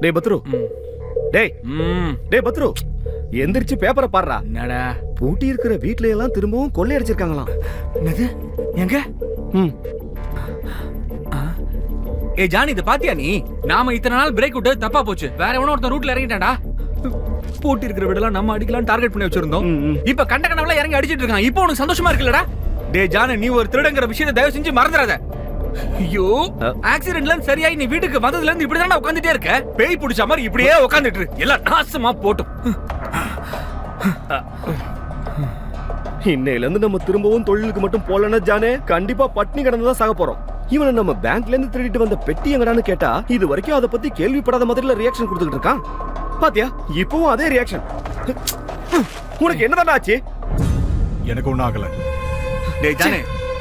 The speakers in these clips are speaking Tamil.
டேய் பத்ரு. டேய். டேய் பத்ரு. எந்திரிச்சு பேப்பரை பாடுறா. என்னடா? பூட்டி இருக்கிற வீட்ல எல்லாம் திரும்பவும் கொள்ளையடிச்சிருக்காங்களாம் என்னது? எங்க? ம். ஏ ஜானி இத பாத்தியா நீ? நாம இத்தனை நாள் பிரேக் விட்டு தப்பா போச்சு. வேற எவனோ ஒருத்தன் ரூட்ல இறங்கிட்டான்டா. போட்டி இருக்கிற வீடெல்லாம் நம்ம அடிக்கலாம் டார்கெட் பண்ணி வச்சிருந்தோம். இப்ப கண்ட கனவுல இறங்கி அடிச்சிட்டு இருக்கான். இப்போ உனக்கு சந்தோஷமா இருக்குல்லடா. டே ஜானு நீ ஒரு திருடங்கிற விஷயத்தை தயவு செஞ்சு மறந்துடாத. ஐயோ அ. ஆக்சிடென்ட்ல இருந்து சரியாயி நீ வீட்டுக்கு வந்ததுல இருந்து இப்படி தானே உட்காந்துட்டே இருக்க? பேய் பிடிச்ச மாதிரி இப்படியே உட்காந்துட்டு. எல்லாம் நாசமா போட்டும். இன்னையில இருந்து நம்ம திரும்பவும் தொழிலுக்கு மட்டும் போலன்னா ஜானே கண்டிப்பா பட்னி கிடந்து தான் சாக போறோம். இவனை நம்ம பேங்க்ல இருந்து திருடிட்டு வந்த பெட்டி எங்கடான்னு கேட்டா இது வரைக்கும் அதை பத்தி கேள்விப்படாத மாதிரில ரியாக்ஷன் கொடுத்துட்டு இருக்கான். பாத்தியா? இப்பவும் அதே ரியாக்ஷன் உனக்கு என்னதான் ஆச்சு? எனக்கு ஒன்றும் ஆகல. டேய் ஜானு.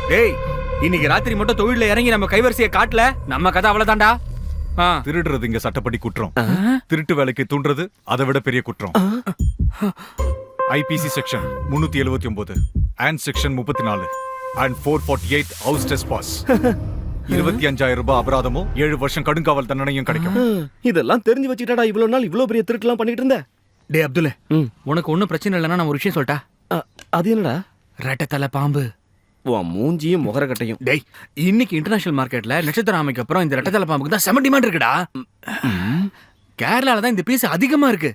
டேய் இன்னைக்கு ராத்திரி மட்டும் தொழில இறங்கி நம்ம கைவரிசையை காட்டல? நம்ம கதை அவ்வளவுதான்டா. திருடுறது இங்க சட்டப்படி குற்றம். திருட்டு வேலைக்கு தூண்டுறது அதை விட பெரிய குற்றம். ஐபிசி செக்ஷன் முன்னூத்தி எழுபத்தி ஒன்பது அண்ட் செக்ஷன் முப்பத்தி நாலு and four forty eight house trespass இருபத்தி அஞ்சாயிரம் ரூபாய் அபராதமும் ஏழு வருஷம் கடுங்காவல் தண்டனையும் கிடைக்கும். இதெல்லாம் தெரிஞ்சு வச்சுட்டாடா இவ்வளவு நாள் இவ்வளவு பெரிய திருட்டுலாம் பண்ணிட்டு இருந்த. டேய் அப்துல் ம். உனக்கு ஒண்ணும் பிரச்சனை இல்லைன்னா நான் ஒரு விஷயம் சொல்லிட்டா அது என்னடா? ரெட்டத்தலை பாம்பு. உன் மூஞ்சியும் முகரக்கட்டையும் டேய் இன்னைக்கு இன்டர்நேஷனல் மார்க்கெட்ல நட்சத்திர ஆமைக்கு அப்புறம் இந்த ரெட்டத்தலை பாம்புக்கு தான் செம டிமாண்ட் இருக்குடா. கேரளால தான் இந்த பீஸ் அதிகமா இருக்கு.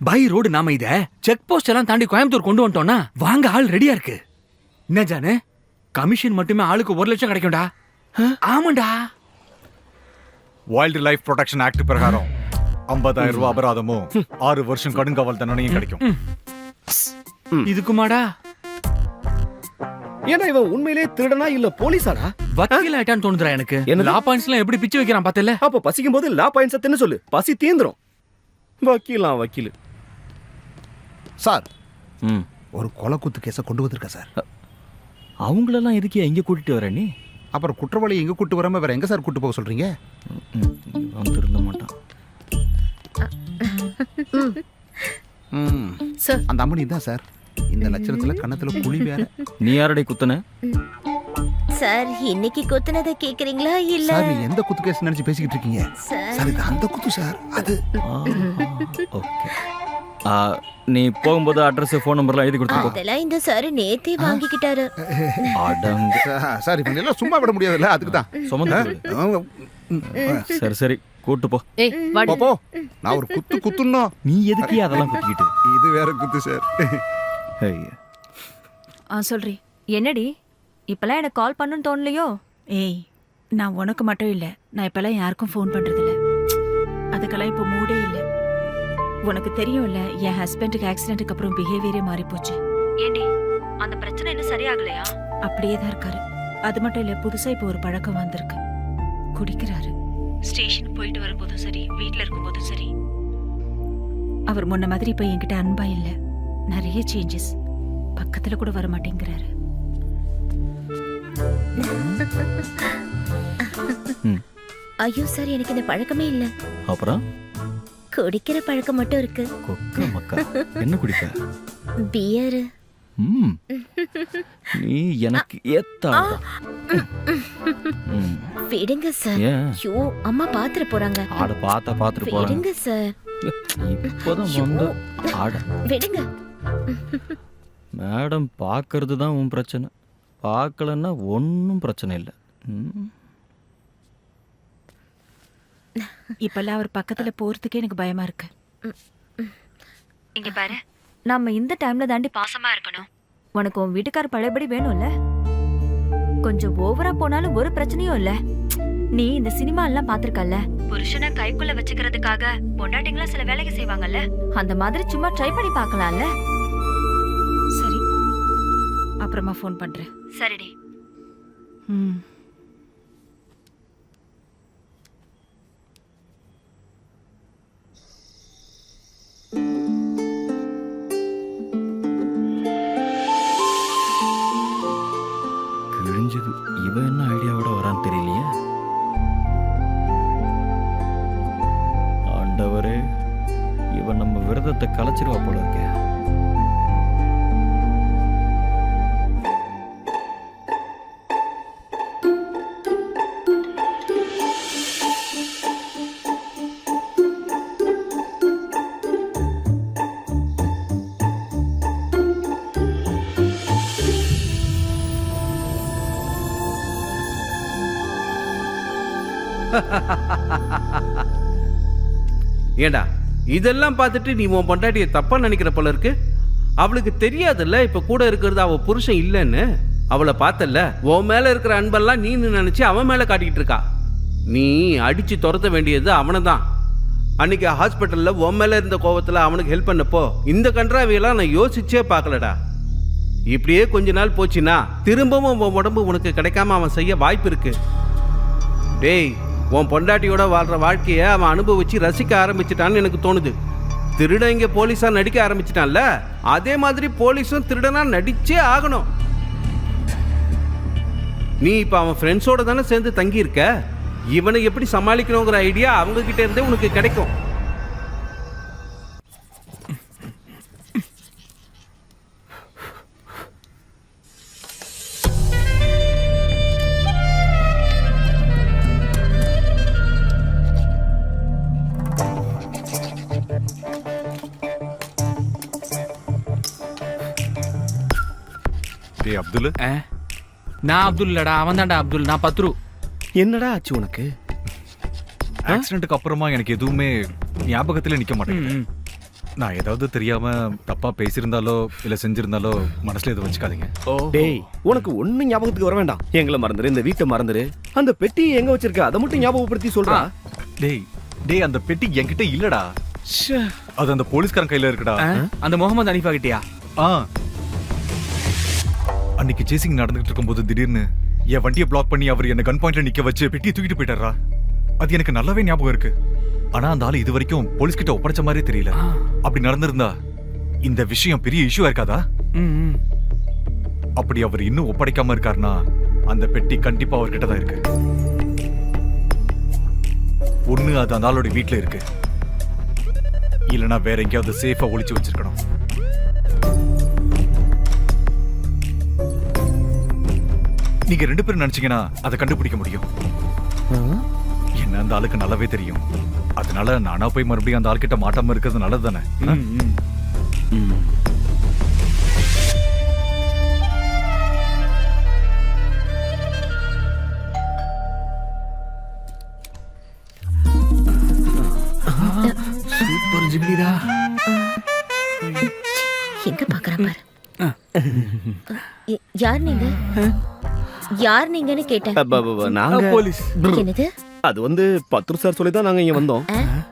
பை ரோடு நாம இத செக் போஸ்ட் எல்லாம் தாண்டி கோயம்புத்தூர் கொண்டு வந்துட்டோம்னா வாங்க ஆள் ரெடியா இருக்கு. என்ன ஜானு? கமிஷன் மட்டுமே ஆளுக்கு ஒரு லட்சம் கிடைக்கும்டா. ஆமாண்டா. வைல்டு லைஃப் ப்ரொடெக்ஷன் ஆக்ட் பிரகாரம் ஐம்பதாயிரம் ரூபாய் அபராதமும் ஆறு வருஷம் கடுங்காவல் தண்டனையும் கிடைக்கும். இதுக்குமாடா. ஏன்னா இவன் உண்மையிலேயே திருடனா இல்ல போலீஸாடா? வக்கீல் ஆயிட்டான்னு தோணுதுடா எனக்கு. என்னது? லா பாயிண்ட்ஸ் எல்லாம் எப்படி பிச்சு வைக்கிறான் பார்த்தல அப்ப பசிக்கும் போது லா பாயிண்ட்ஸ் தின்னு சொல்லு. பசி தீந்துரும். வக்கீலாம் வக்கீல். சார் ம். ஒரு கொலை குத்து கேஸை கொண்டு வந்திருக்கேன் சார். அவங்களெல்லாம் எதுக்கு இங்கே கூட்டிட்டு வர நீ? அப்புறம் குற்றவாளி எங்க கூட்டு வராம வேற எங்க சார் கூட்டு போக சொல்றீங்க? அவன் திருந்த மாட்டான். ம். சார். அந்த அம்மனி தான் சார். இந்த லட்சணத்துல கன்னத்துல குழி வேற. நீ யாரடை குத்தன? சார் இன்னைக்கு குத்துனதை கேக்குறீங்களா இல்ல? சார் நீங்க எந்த குத்து கேஸ் நினைச்சு பேசிக்கிட்டு இருக்கீங்க? சார். இது அந்த குத்து சார். அது. ஓகே. நீ போகும்போது அட்ரஸ் ஃபோன் நம்பர்லாம் எழுதி கொடுத்துருக்கோம் அதெல்லாம் இந்த சார் நேத்தே வாங்கிக்கிட்டாரு. அடங்கு. சார், இப்ப எல்லாம் சும்மா விட முடியாதுல்ல? அதுக்கு தான் சுமந்து சரி சரி. கூட்டு போ. ஏய் வாடி. போ நான் ஒரு குத்து குத்துனோம் நீ எதுக்கு அதெல்லாம் குத்திக்கிட்டு? இது வேற குத்து சார். ஆ சொல்றி. என்னடி? இப்பெல்லாம் எனக்கு கால் பண்ணுன்னு தோணலையோ? ஏய் நான் உனக்கு மட்டும் இல்ல. நான் இப்பெல்லாம் யாருக்கும் ஃபோன் பண்றதில்ல. அதுக்கெல்லாம் இப்போ மூடே இல்ல. உனக்கு தெரியும்ல என் ஹஸ்பண்டுக்கு ஆக்சிடென்ட்டுக்கு அப்புறம் பிஹேவியரே மாறி போச்சு. ஏண்டி? அந்த பிரச்சனை இன்னும் சரியாகலையா? அப்படியே தான் இருக்காரு. அது மட்டும் இல்ல புதுசா இப்போ ஒரு பழக்கம் வந்திருக்கு. குடிக்கிறாரு. ஸ்டேஷன் போயிட்டு வரும்போதும் சரி வீட்ல இருக்கும்போதும் சரி. அவர் முன்ன மாதிரி இப்ப என்கிட்ட அன்பா இல்ல. நிறைய சேஞ்சஸ் பக்கத்துல கூட வர மாட்டேங்கிறாரு ஐயோ சார் எனக்கு இந்த பழக்கமே இல்ல. அப்புறம்? குடிக்கிற பழக்கம் மட்டும் இருக்கு. கொக்க மக்கா. என்ன குடிப்ப? பியர். நீ எனக்கு ஏத்த. விடுங்க சார். ஐயோ அம்மா பாத்துற போறாங்க. ஆட பார்த்தா பார்த்துட்டு போறேன் விடுங்க சார். இப்போதான் வந்து ஆட. விடுங்க. மேடம் பார்க்கறது தான் உன் பிரச்சனை. பார்க்கலன்னா ஒன்றும் பிரச்சனை இல்லை. இப்பெல்லாம் அவர் பக்கத்துல போறதுக்கே எனக்கு பயமா இருக்கு. இங்க பாரு. நம்ம இந்த டைம்ல தாண்டி பாசமா இருக்கணும். உனக்கு உன் வீட்டுக்கார பழையபடி வேணும்ல? கொஞ்சம் ஓவரா போனாலும் ஒரு பிரச்சனையும் இல்ல. நீ இந்த சினிமா எல்லாம் பாத்திருக்கல்ல புருஷனை கைக்குள்ள வச்சுக்கிறதுக்காக பொண்டாட்டிங்களா சில வேலைக்கு செய்வாங்கல்ல? அந்த மாதிரி சும்மா ட்ரை பண்ணி பார்க்கலாம்ல? அப்புறமா ஃபோன் பண்றேன். சரிடி. ம். கிழிஞ்சது ஏண்டா இதெல்லாம் பார்த்துட்டு நீ உன் பொண்டாட்டியை தப்பாக நினைக்கிற போல இருக்கு? அவளுக்கு தெரியாதுல்ல இப்போ கூட இருக்கிறது அவள் புருஷன் இல்லைன்னு? அவளை பார்த்தல்ல? உன் மேலே இருக்கிற அன்பெல்லாம் நீன்னு நினச்சி அவன் மேலே காட்டிக்கிட்டு இருக்கா? நீ அடித்து துரத்த வேண்டியது அவனை தான் அன்னைக்கு ஹாஸ்பிட்டலில் உன் மேலே இருந்த கோபத்தில் அவனுக்கு ஹெல்ப் பண்ணப்போ இந்த கன்றாவியெல்லாம் நான் யோசிச்சே பார்க்கலடா. இப்படியே கொஞ்ச நாள் போச்சுன்னா திரும்பவும் உன் உடம்பு உனக்கு கிடைக்காம அவன் செய்ய வாய்ப்பு இருக்கு. டேய் உன் பொண்டாட்டியோட வாழ்ற வாழ்க்கையை அவன் அனுபவிச்சு ரசிக்க ஆரம்பிச்சிட்டான்னு எனக்கு தோணுது. திருடன் இங்கே போலீஸாக நடிக்க ஆரம்பிச்சிட்டான்ல? அதே மாதிரி போலீஸும் திருடனாக நடிச்சே ஆகணும். நீ இப்போ அவன் ஃப்ரெண்ட்ஸோடு தானே சேர்ந்து தங்கியிருக்க? இவனை எப்படி சமாளிக்கணுங்கிற ஐடியா அவங்கக்கிட்டேருந்தே இருந்தே உனக்கு கிடைக்கும். அப்துல்? நான் அப்துல் இல்லடா அவன் தான்டா அப்துல். நான் பத்ரு. என்னடா ஆச்சு உனக்கு? ஆக்சிடென்ட்டுக்கு அப்புறமா எனக்கு எதுவுமே ஞாபகத்துல நிக்க மாட்டேங்குது. நான் ஏதாவது தெரியாம தப்பா பேசியிருந்தாலோ இல்ல செஞ்சிருந்தாலோ மனசுல எதுவும் வச்சுக்காதீங்க. டேய் உனக்கு ஒண்ணும் ஞாபகத்துக்கு வர வேண்டாம். எங்களை மறந்துரு இந்த வீட்டை மறந்துரு. அந்த பெட்டி எங்க வச்சிருக்க? அதை மட்டும் ஞாபகப்படுத்தி சொல்றா. டேய் டேய் அந்த பெட்டி என்கிட்ட இல்லடா. அது அந்த போலீஸ்காரன் கையில இருக்குடா? அந்த முகமது அனிஃபா கிட்டியா? ஆ. அன்னைக்கு சேசிங் நடந்துகிட்டு இருக்கும்போது திடீர்னு என் வண்டியை பிளாக் பண்ணி அவர் என்ன கன் பாயிண்ட்ல நிக்க வச்சு பெட்டியை தூக்கிட்டு போயிட்டாரா அது எனக்கு நல்லாவே ஞாபகம் இருக்கு. ஆனா அந்த ஆளு இது வரைக்கும் போலீஸ் கிட்ட ஒப்படைச்ச மாதிரியே தெரியல. அப்படி நடந்திருந்தா இந்த விஷயம் பெரிய இஷ்யூ இருக்காதா. அப்படி அவர் இன்னும் ஒப்படைக்காம இருக்காருன்னா அந்த பெட்டி கண்டிப்பா அவர்கிட்ட தான் இருக்கு. ஒண்ணு அது அந்த ஆளோட வீட்ல இருக்கு. இல்லனா வேற எங்கேயாவது சேஃபா ஒளிச்சு வச்சிருக்கணும். நீங்க ரெண்டு பேரும் நினைச்சீங்கன்னா அதை கண்டுபிடிக்க முடியும். என்ன அந்த ஆளுக்கு நல்லாவே தெரியும். அதனால நானா போய் மறுபடியும் அந்த ஆள்கிட்ட மாட்டாம இருக்கிறது நல்லது தானே ம், ம். சூப்பர் ஜிகிலிடா எங்க பாக்குற பாரு. யார் நீங்க? யார் நீங்கன்னு கேட்டேன். அப்ப, அப்ப, அப்ப, நாங்க போலீஸ். என்னது? அது வந்து பத்ரு சார் சொல்லி தான் நாங்க இங்க வந்தோம்.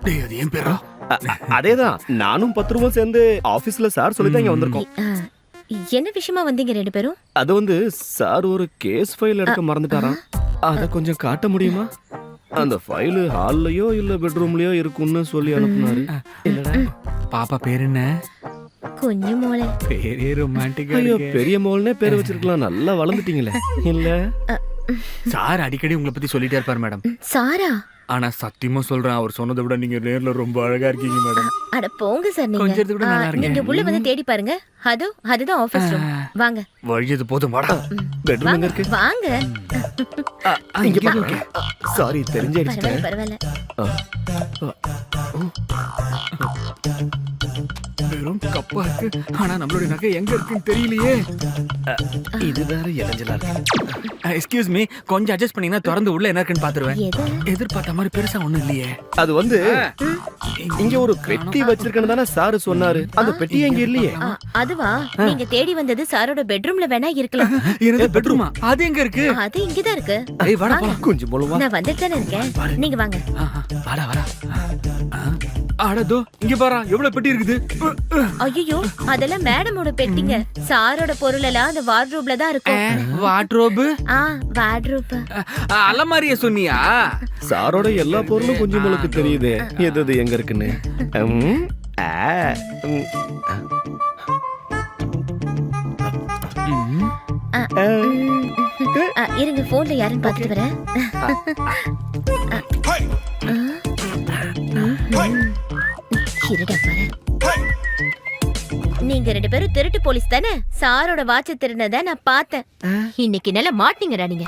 டேய் அது ஏன் பேரா? அ- அ- அதேதான். நானும் பத்து ரூபா சேர்ந்து ஆபீஸ்ல சார் சொல்லி தான் இங்க வந்திருக்கோம். ஆ, என்ன விஷயமா வந்தீங்க ரெண்டு பேரும்? அது வந்து சார் ஒரு கேஸ் ஃபைல் எடுக்க மறந்துட்டாராம் அத கொஞ்சம் காட்ட முடியுமா? அந்த ஃபைல் ஹால்லயோ இல்ல பெட்ரூம்லயோ இருக்கும்னு சொல்லி அனுப்புனாரு. பாப்பா பேர் என்ன? குஞ்சு மோளை. பேரே ரொமான்டிக்கா ஐயோ பெரிய மோள்னே பேர் வச்சிருக்கலாம். நல்லா வளர்ந்துட்டீங்களே. இல்ல? சார் அடிக்கடி உங்களை பத்தி சொல்லிட்டே இருப்பார் மேடம். சாரா? ஆனா சத்தியமா சொல்றேன் அவர் சொன்னதை விட நீங்க நேர்ல ரொம்ப அழகா இருக்கீங்க மேடம். அட போங்க சார் நீங்க. கொஞ்சத்துக்கு கூட நல்லா ஆ, இருக்கேன். நீங்க உள்ள வந்து தேடி பாருங்க. அதோ அதுதான் ஆபீஸ் ரூம் வாங்க. வழியது போதும்? வாடா. பெட்ரூம் எங்க வாங்க இருக்கு? வாங்க. இங்க பாருங்க சாரி பரவாயில்ல பரவாயில்ல. வெறும் கப்பா இருக்கு. ஆனா நம்மளுடைய நகை எங்க இருக்குன்னு தெரியலையே. இது வேற இளைஞலா இருக்கு. எக்ஸ்கியூஸ் மீ கொஞ்சம் அட்ஜஸ்ட் பண்ணீங்கன்னா திறந்து உள்ள என்ன இருக்குன்னு பாத்துருவேன் எது? எதிர்பார்த்த மாதிரி பெருசா ஒண்ணும் இல்லையே. அது வந்து இங்க ஒரு பெட்டி வச்சிருக்கேன்னு தானே சாரு சொன்னாரு. அந்த பெட்டி எங்க இல்லையே? அதுவா? நீங்க தேடி வந்தது சாரோட பெட்ரூம்ல வேணா இருக்கலாம். எனது பெட்ரூமா. அது எங்க இருக்கு? அது இங்கதான் இருக்கு. ஏய் வாடா போலாம். கொஞ்சம் போலவா? நான் வந்துட்டு இருக்கேன். நீங்க வாங்க. வாடா வாடா. அடதோ இங்க பாரா எவ்வளவு பெட்டி இருக்குது? ஐயோ அதெல்லாம் மேடமோட பெட்டிங்க. சாரோட பொருள் எல்லாம் அந்த வார்ட்ரூப்ல தான் இருக்கும். வாட்ரோபு ஆ வார்ட்ரூப் அலமாரிய சொன்னியா? சாரோட எல்லா பொருளும் கொஞ்சம் உங்களுக்கு தெரியுது. எது எது எங்க இருக்குன்னு? ஆ, ஆ. இருங்க போன்ல யாருன்னு பாத்துட்டு வரேன் இருடா பாரு நீங்க ரெண்டு பேரும் திருட்டு போலீஸ் தானே சாரோட வாட்ச திருநத நான் பார்த்தேன் இன்னைக்கு நல்லா மாட்டீங்கடா நீங்க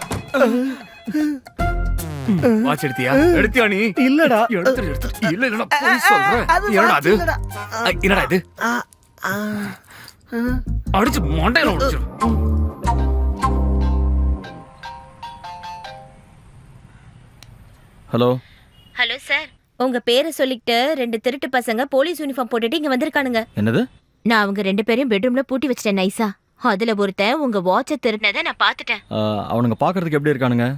வாட்ச் எடுத்தியா எடுத்தியா நீ இல்லடா எடுத்துரு எடுத்துரு இல்ல இல்ல போய் சொல்றேன் என்னடா அது ஐ, என்னடா இது அடிச்சு மண்டையில உடைச்சிரு ஹலோ. Hello sir. உங்க பேரை சொல்லிக்கிட்டு ரெண்டு திருட்டு பசங்க போலீஸ் யூனிஃபார்ம் போட்டுட்டு இங்க வந்திருக்கானுங்க. என்னது? நான் அவங்க ரெண்டு பேரையும் பெட்ரூம்ல பூட்டி வச்சிட்டேன் நைஸா அதுல ஒருத்தன் உங்க வாட்ச திருடினதை நான் பார்த்துட்டேன். ஆ, அவனுங்க பார்க்கறதுக்கு எப்படி இருக்கானுங்க?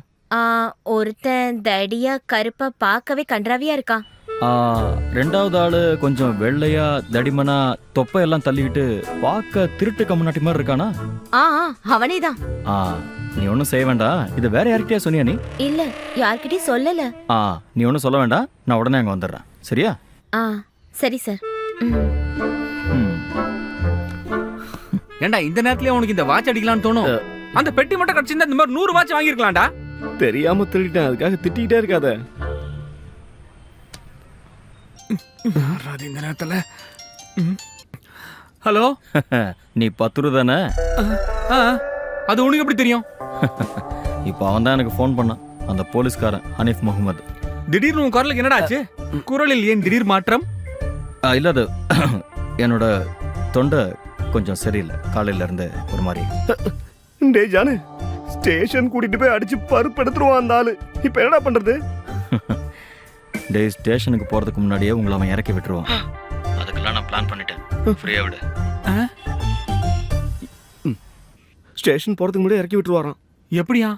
ஒருத்தன் தடியா கருப்பா பார்க்கவே கன்றாவியா இருக்கான். ரெண்டாவது ஆளு கொஞ்சம் வெள்ளையா தடிமனா தொப்பையெல்லாம் தள்ளிக்கிட்டு பார்க்க திருட்டு கம்முனாட்டி மாதிரி இருக்கானா? ஆ ஆ, அவனேதான். ஆ நீ ஒன்றும் செய்ய வேண்டாம். இது வேற யார்கிட்டயா சொன்னியா நீ? இல்ல யார்கிட்டயும் சொல்லல. ஆ நீ ஒன்றும் சொல்ல வேண்டாம். நான் உடனே அங்கே வந்துடுறேன். சரியா? ஆ சரி சார். ம். ம். ஏன்டா இந்த நேரத்துல உனக்கு இந்த வாட்ச் அடிக்கலாம்னு தோணும்? அந்த பெட்டி மட்டும் கிடைச்சிருந்தா இந்த மாதிரி நூறு வாட்ச் வாங்கிருக்கலாம்டா தெரியாம திருடிட்டேன். அதுக்காக திட்டிக்கிட்டே இருக்காத. அது இந்த நேரத்துல. ஹலோ? நீ பத்து ரூபா தானே அது உனக்கு எப்படி தெரியும்? இப்போ அவன் தான் எனக்கு ஃபோன் பண்ணான் அந்த போலீஸ்காரன் ஹனீஃப் முகமது. திடீர்னு உன் குரலுக்கு என்னடா ஆச்சு? குரலில் ஏன் திடீர் மாற்றம்? ஆ, இல்ல அது என்னோட தொண்டை கொஞ்சம் சரியில்லை. காலையில இருந்து ஒரு மாதிரி. டேய் ஜானு. ஸ்டேஷன் கூட்டிட்டு போய் அடிச்சு பருப்பு எடுத்துருவான் அந்த ஆளு. இப்ப என்னடா பண்றது? டே ஸ்டேஷனுக்கு போறதுக்கு முன்னாடியே உங்களை அவன் இறக்கி விட்டுருவான். அதுக்கெல்லாம் நான் பிளான் பண்ணிட்டேன். ஃப்ரீயா விடு. ஸ்டேஷன் போறதுக்கு முன்னாடி இறக்கி விட்டுருவாராம். எப்படியா?